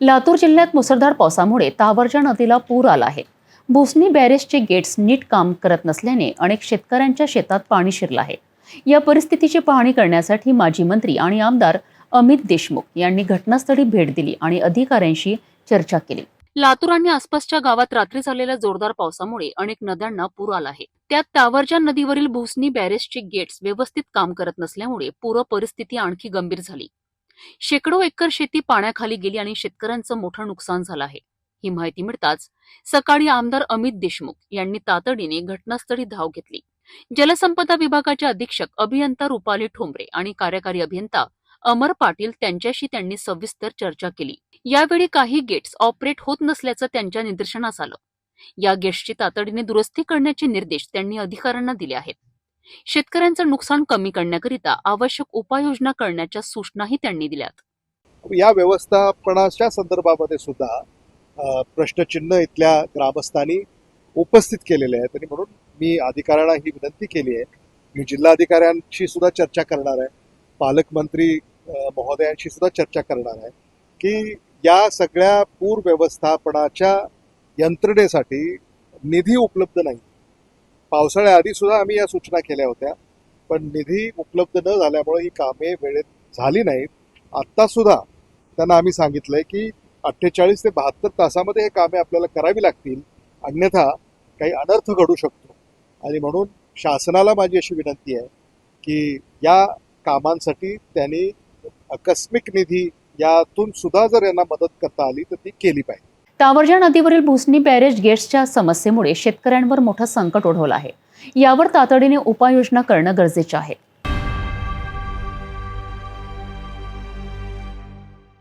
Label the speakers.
Speaker 1: लातूर जिल्ह्यात मुसळधार पावसामुळे तावरजा नदीला पूर आला आहे. भुसणी बॅरेजचे गेट्स नीट काम करत नसल्याने अनेक शेतकऱ्यांच्या शेतात पाणी शिरलं आहे. या परिस्थितीची पाहणी करण्यासाठी माजी मंत्री आणि आमदार अमित देशमुख यांनी घटनास्थळी भेट दिली आणि अधिकाऱ्यांशी चर्चा केली. लातूर आणि आसपासच्या गावात रात्री झालेल्या जोरदार पावसामुळे अनेक नद्यांना पूर आला आहे. त्यात तावरजा नदीवरील भुसणी बॅरेजचे गेट्स व्यवस्थित काम करत नसल्यामुळे पूर परिस्थिती आणखी गंभीर झाली. शेकडो एकर शेती पाण्याखाली गेली आणि शेतकऱ्यांचं मोठं नुकसान झालं आहे. ही माहिती मिळताच सकाळी आमदार अमित देशमुख यांनी तातडीने घटनास्थळी धाव घेतली. जलसंपदा विभागाचे अधीक्षक अभियंता रुपाली ठोंबरे आणि कार्यकारी अभियंता अमर पाटील त्यांच्याशी त्यांनी सविस्तर चर्चा केली. यावेळी काही गेट्स ऑपरेट होत नसल्याचं त्यांच्या निदर्शनास आलं. या गेट्सची तातडीने दुरुस्ती करण्याचे निर्देश त्यांनी अधिकाऱ्यांना दिले आहेत. शेतकऱ्यांचं नुकसान कमी करण्याकरिता आवश्यक उपाययोजना करण्याच्या सूचनाही त्यांनी दिल्यात.
Speaker 2: या व्यवस्थापनाच्या संदर्भामध्ये सुद्धा प्रश्नचिन्ह इथल्या ग्रामस्थांनी उपस्थित केलेले आहेत आणि म्हणून मी अधिकाऱ्यांना ही विनंती केली आहे. मी जिल्हाधिकाऱ्यांशी सुद्धा चर्चा करणार आहे. पालकमंत्री महोदयांशी सुद्धा चर्चा करणार आहे की या सगळ्या पूर व्यवस्थापनाच्या यंत्रणेसाठी निधी उपलब्ध नाही. पावसाळ्याआधी सुद्धा आम्ही या सूचना केल्या होत्या पण निधी उपलब्ध न झाल्यामुळे ही कामे वेळेत झाली नाहीत. आत्ता सुद्धा त्यांना आम्ही सांगितलंय की अठ्ठेचाळीस ते बहात्तर तासामध्ये हे कामे आपल्याला करावी लागतील अन्यथा काही अनर्थ घडू शकतो. आणि म्हणून शासनाला माझी अशी विनंती आहे की या कामांसाठी त्यांनी आकस्मिक निधी यातून सुद्धा जर यांना मदत करता आली तर ती केली पाहिजे.
Speaker 1: तावरजा नदीवरील भुसणी बॅरेज गेट्सच्या समस्येमुळे शेतकऱ्यांवर मोठं संकट ओढवलं आहे. यावर तातडीने उपाययोजना करणं गरजेचं आहे.